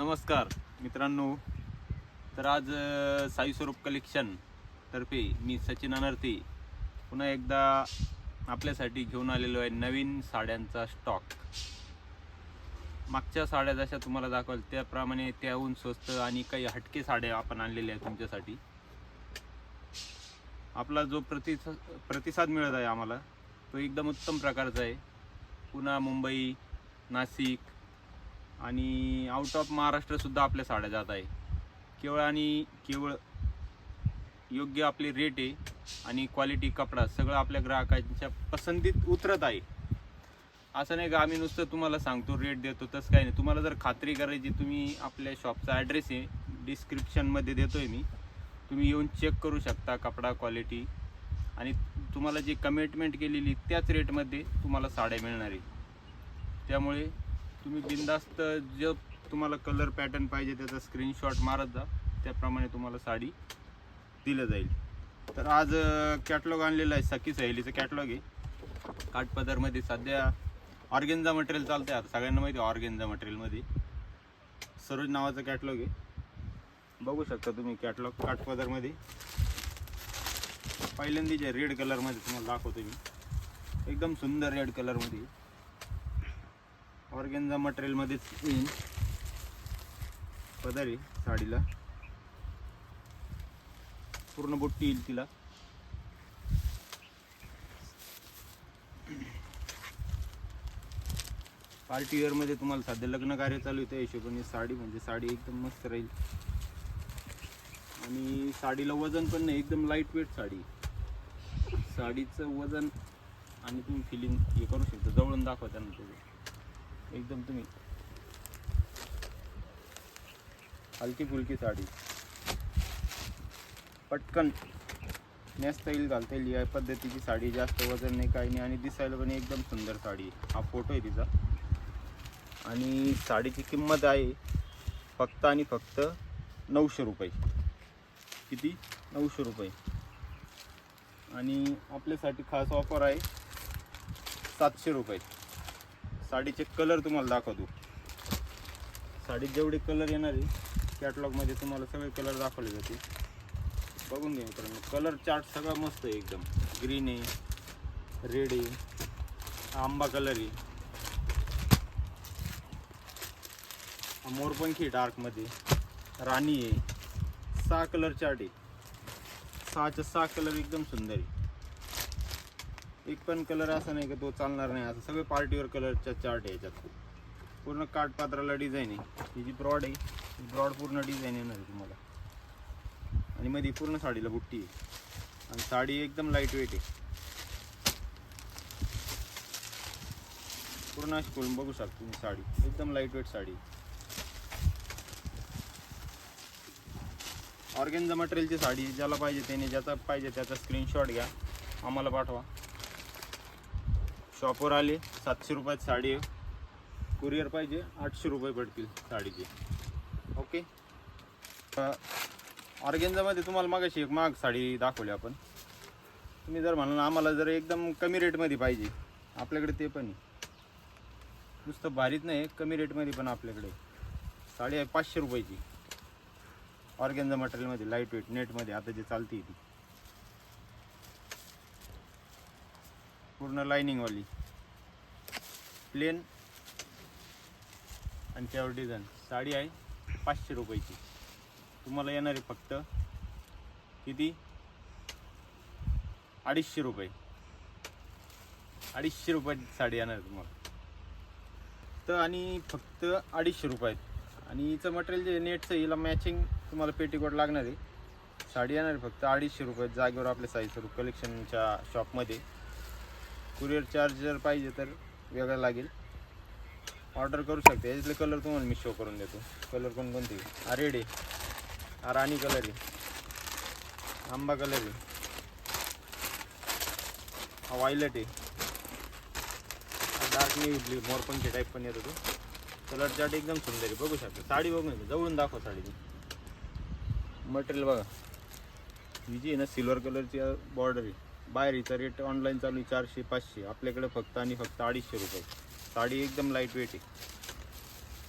नमस्कार मित्रांनो. तर आज साई स्वरूप कलेक्शन तर्फे मी सचिन अनर्थी पुन्हा एकदा आपल्यासाठी घेऊन आलेलो आहे नवीन साड्यांचा स्टॉक मागच्या साड्या जशा तुम्हाला दाखवाल त्याप्रमाणे त्याहून स्वस्त आणि काही हटके साड्या आपण आणलेल्या आहेत तुमच्यासाठी. आपला जो प्रतिसा प्रतिसाद मिळत आहे आम्हाला तो एकदम उत्तम प्रकारचा आहे. पुन्हा मुंबई नाशिक आणि आउट ऑफ महाराष्ट्रसुद्धा आपल्या साड्या जात आहे. केवळ आणि केवळ योग्य आपले रेट आहे आणि क्वालिटी कपडा सगळं आपल्या ग्राहकांच्या पसंतीत उतरत आहे. असं नाही का आम्ही नुसतं तुम्हाला सांगतो रेट देतो तसं काही नाही. तुम्हाला जर खात्री करायची तुम्ही आपल्या शॉपचा ॲड्रेस आहे डिस्क्रिप्शनमध्ये देतो आहे मी. तुम्ही येऊन चेक करू शकता कपडा क्वालिटी आणि तुम्हाला जी कमिटमेंट केलेली त्याच रेटमध्ये तुम्हाला साड्या मिळणार आहे. त्यामुळे तुम्ही बिंदास्त जे तुम्हाला कलर पॅटर्न पाहिजे त्याचा स्क्रीनशॉट मारत जा. त्याप्रमाणे तुम्हाला साडी दिलं जाईल. तर आज कॅटलॉग आणलेला आहे सखी सहेलीचं कॅटलॉग आहे. काठपदरमध्ये सध्या ऑर्गेन्झा मटेरियल चालतंय आता. सगळ्यांना माहिती आहे ऑर्गेन्झा मटेरियलमध्ये सरोज नावाचं कॅटलॉग आहे. बघू शकता तुम्ही कॅटलॉग काठपदरमध्ये. पहिल्यांदा जे रेड कलरमध्ये तुम्हाला दाखवतो मी. एकदम सुंदर रेड कलरमध्ये ऑर्गेन्झा मटेरियलमध्येच येईन. पदर आहे साडीला. पूर्ण बुट्टी येईल तिला. पार्टी वेअरमध्ये तुम्हाला सध्या लग्न कार्य चालू आहे त्या हिशोबाने साडी म्हणजे साडी एकदम मस्त राहील. आणि साडीला वजन पण नाही एकदम लाइट वेट साडी. साडीचं वजन आणि तुम्ही फिलिंग हे करू शकता. जवळून दाखवा त्यांना एकदम तुम्ही. हलकी फुलकी साडी. पटकन. नेसता येईल घालता येईल या पद्धतीची साडी जास्त वजन नाही काही नाही. आणि दिसायला पण एकदम सुंदर साडी हा फोटो आहे तिचा. आणि साडीची किंमत आहे फक्त आणि फक्त नऊशे रुपये. किती? नऊशे रुपये. आणि आपल्यासाठी खास ऑफर आहे सातशे रुपये. साडीचे कलर तुम्हाला दाखवतो. साडीत जेवढे कलर येणार आहे कॅटलॉगमध्ये तुम्हाला सगळे कलर दाखवले जातील. बघून घ्या मित्रांनो कलर चार्ट सगळा मस्त आहे एकदम. ग्रीन आहे रेड आहे आंबा कलर आहे. मोरपंखी डार्कमध्ये राणी आहे. सहा कलर चार्ट आहे. सहाच्या सहा कलर एकदम सुंदर आहे. एक पण कलर असा नाही का तो चालणार नाही. असं सगळे पार्टीवर कलरच्या चार्ट आहे याच्यात. पूर्ण काठपात्राला डिझाईन आहे. ही जी ब्रॉड आहे ब्रॉड पूर्ण डिझाईन येणार आहे तुम्हाला. आणि मध्ये पूर्ण साडीला बुट्टी आहे. आणि साडी एकदम लाइट वेट आहे. पूर्ण अशी खोलून बघू शकता तुम्ही साडी. एकदम लाइट वेट साडी ऑर्गेन्झा मटेरियलची साडी ज्याला पाहिजे त्याने ज्याचा पाहिजे त्याचा स्क्रीनशॉट घ्या. आम्हाला पाठवा. शॉपवर आले सातशे रुपयात साडी आहे. कुरिअर पाहिजे आठशे रुपये पडतील साडीचे. ओके ऑर्गेन्झामध्ये तुम्हाला मागाशी एक माग साडी दाखवली आपण. तुम्ही जर म्हणाल आम्हाला जर एकदम कमी रेटमध्ये पाहिजे आपल्याकडे ते पण आहे. नुसतं भारीत नाही कमी रेटमध्ये पण आपल्याकडे साडी आहे पाचशे रुपयाची. ऑर्गेन्झा मटेरियलमध्ये लाइट वेट नेटमध्ये आता जे चालते ती. पूर्ण लाईनिंगवाली प्लेन आणि त्यावर डिझाईन साडी आहे पाचशे रुपयाची. तुम्हाला येणार आहे फक्त किती? अडीचशे रुपये. अडीचशे रुपयाची साडी येणार तुम्हाला. तर आणि फक्त अडीचशे रुपयात आणि हिचं मटेरियल जे नेटचं हिला मॅचिंग तुम्हाला पेटीकोट लागणार आहे. साडी येणार फक्त अडीचशे रुपये जागेवर आपल्या साईज कलेक्शनच्या शॉपमध्ये कुरिअर चार्ज जर पाहिजे तर वेगळा लागेल. ऑर्डर करू शकते. याच्यातले कलर तुम्हाला मी शो करून देतो. कलर कोणकोणते हा रेड आहे. हा राणी कलर आहे. आंबा कलर आहे. हा वायलट आहे. हा डार्क नेव्ही मोरपंखी टाईप पण येतो तो. कलर चार्ट एकदम सुंदर आहे. बघू शकता. साडी बघून घ्या. जवळून दाखवा साडीची. मटेरियल बघा. ही जी आहे ना सिल्वर कलरची बॉर्डर आहे. बाहेर हिचा रेट ऑनलाईन चालू आहे चारशे पाचशे. आपल्याकडे फक्त आणि फक्त अडीचशे रुपये. साडी एकदम लाइट वेट आहे.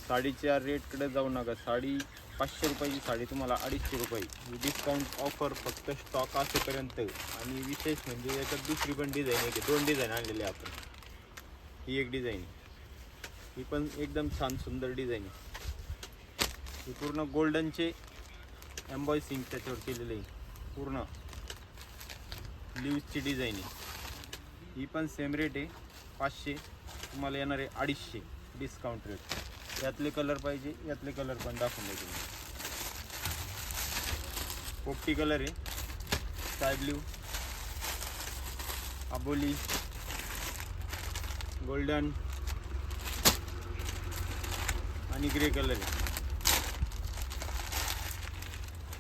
साडीच्या रेटकडे जाऊ नका. साडी पाचशे रुपयाची साडी तुम्हाला अडीचशे रुपये. डिस्काउंट ऑफर फक्त स्टॉक असेपर्यंत. आणि विशेष म्हणजे याच्यात दुसरी पण डिझाईन आहे दोन डिझाईन आणलेली आहे आपण. ही एक डिझाईन ही पण एकदम छान सुंदर डिझाईन आहे. ही पूर्ण गोल्डनचे एम्बॉयसिंग त्याच्यावर केलेलं आहे. पूर्ण. लिव्हची डिझाईन आहे. ही पण सेम रेट आहे. पाचशे तुम्हाला येणार आहे अडीचशे डिस्काउंट रेट यातले कलर पाहिजे यातले कलर पण दाखवून देतो मी. पोपटी कलर आहे. स्काय ब्ल्यू आबोली गोल्डन आणि ग्रे कलर आहे.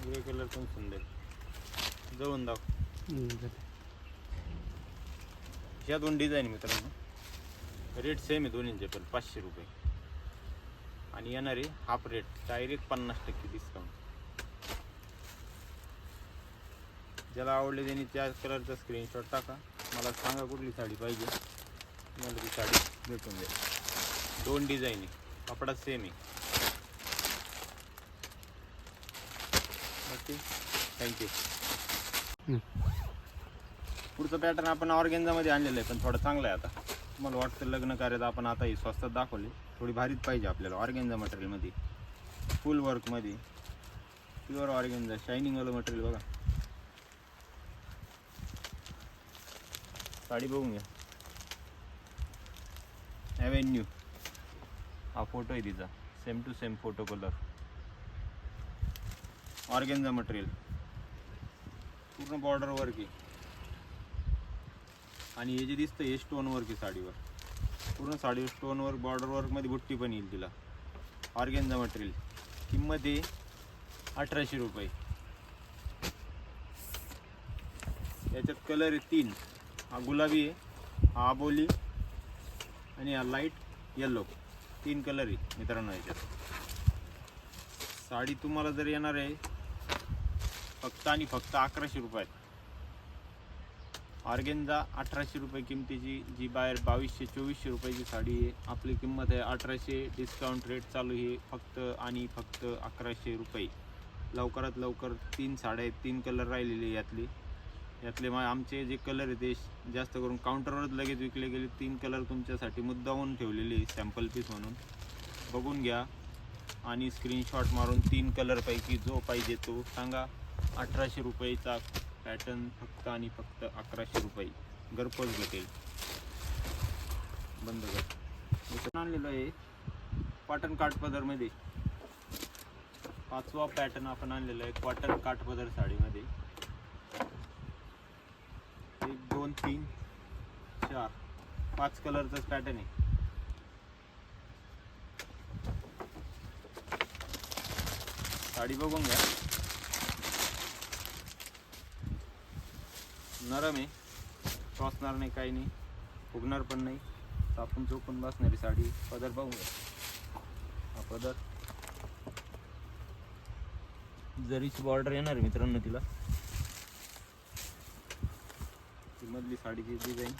ग्रे कलर पण सुंदर जवळून दाखव. ह्या दोन डिझाईन मित्रांनो. रेट सेम आहे दोन्हींचे पण पाचशे रुपये. आणि येणारे हाफ रेट डायरेक्ट पन्नास टक्के डिस्काउंट ज्याला आवडले त्यांनी त्या कलरचा स्क्रीनशॉट टाका. मला सांगा कुठली साडी पाहिजे. मला ती साडी भेटून जाईल. दोन डिझाईन आहे. कपडा सेम आहे. ओके थँक्यू पुढचं पॅटर्न आपण ऑर्गेन्झामध्ये आणलेलं आहे पण थोडं चांगलं आहे आता. तुम्हाला वाटतं लग्न कार्यात आपण आता ही स्वस्तात दाखवली. थोडी भारीच पाहिजे आपल्याला ऑर्गेन्झा मटेरियलमध्ये फुल वर्कमध्ये प्युअर ऑर्गेन्झा शायनिंगवालं मटेरियल बघा. साडी बघून घ्या. ॲव्हेन्यू हा फोटो आहे तिचा. Same to same photo colour organza material पूर्ण बॉर्डर वर्क आहे. आणि हे जे दिसतं हे स्टोन वर्क आहे साडीवर. पूर्ण साडीवर स्टोन वर्क बॉर्डर वर्कमध्ये बुट्टी पण येईल तिला. ऑर्गेन्झा मटेरियल किंमत आहे अठराशे रुपये. याच्यात कलर आहे तीन. हा गुलाबी आहे हा आबोली आणि हा लाइट येल्लो तीन कलर आहे मित्रांनो याच्यात. साडी तुम्हाला जर येणार आहे फक्त आणि फक्त अकराशे रुपयात. ऑर्गेन्झा अठराशे रुपये किमतीची जी बाहेर बावीसशे चोवीसशे रुपयाची साडी आहे. आपली किंमत आहे अठराशे. डिस्काउंट रेट चालू आहे. फक्त आणि फक्त अकराशे रुपये. लवकरात लवकर तीन साड्या आहेत. तीन कलर राहिलेले यातले. यातले मा आमचे जे कलर आहे ते जास्त करून काउंटरवरच लगेच विकले गेले. तीन कलर तुमच्यासाठी मुद्दाहून ठेवलेले सॅम्पल पीस म्हणून. बघून घ्या. आणि स्क्रीनशॉट मारून तीन कलरपैकी जो पाहिजे तो सांगा. अठराशे रुपयेचा पॅटर्न फक्त आणि फक्त अकराशे रुपये. घरपोच भेटेल. बंद कर. आणलेलं आहे. कॉटन काठपदरमध्ये पाचवा पॅटर्न आपण आणलेला आहे कॉटन काठपदर साडीमध्ये. एक दोन तीन चार. पाच कलरचाच पॅटर्न आहे. साडी बघून घ्या. नरम आहे. टॉसणार नाही काही नाही. फुगणार पण नाही. आपण चोपून बसणारी साडी पदर बघून घ्या हा पदर. जरीची बॉर्डर येणार आहे मित्रांनो तिला. ती मधली साडीची डिझाईन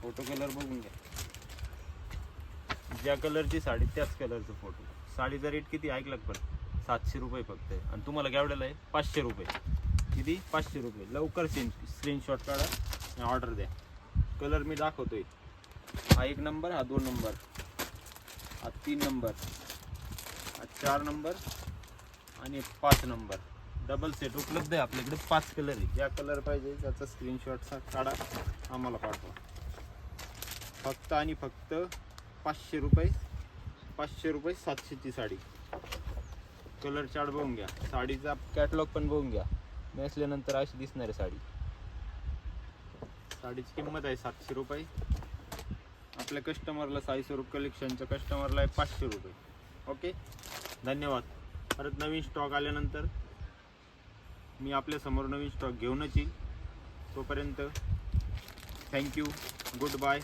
फोटो कलर बघून घ्या. ज्या कलरची साडी त्याच कलरचा फोटो साडीचा रेट किती ऐकलं पण सातशे रुपये फक्त. आहे आणि तुम्हाला केवढ्याला आहे पाचशे रुपये. किती? पाचशे रुपये. लवकर स्क्रीन स्क्रीनशॉट काढा आणि ऑर्डर द्या. कलर मी दाखवतोय. हा एक नंबर हा दोन नंबर हा तीन नंबर हा चार नंबर आणि पाच नंबर डबल सेट उपलब्ध आहे आपल्याकडे. पाच कलर आहे. ज्या कलर पाहिजे त्याचा स्क्रीनशॉटचा काढा. आम्हाला पाठवा. फक्त आणि फक्त पाचशे रुपये पाचशे रुपये सातशेची साडी. कलर चार्ट बघून घ्या. साडीचा कॅटलॉग पण बघून घ्या. नेसल्यानंतर अशी दिसणार आहे साडी. साडीची किंमत आहे सातशे रुपये. आपल्या कस्टमरला साई स्वरूप कलेक्शनच्या कस्टमरला आहे पाचशे रुपये. ओके धन्यवाद. परत नवीन स्टॉक आल्यानंतर मी आपल्यासमोर नवीन स्टॉक घेऊनच येईल. तोपर्यंत थँक्यू गुड बाय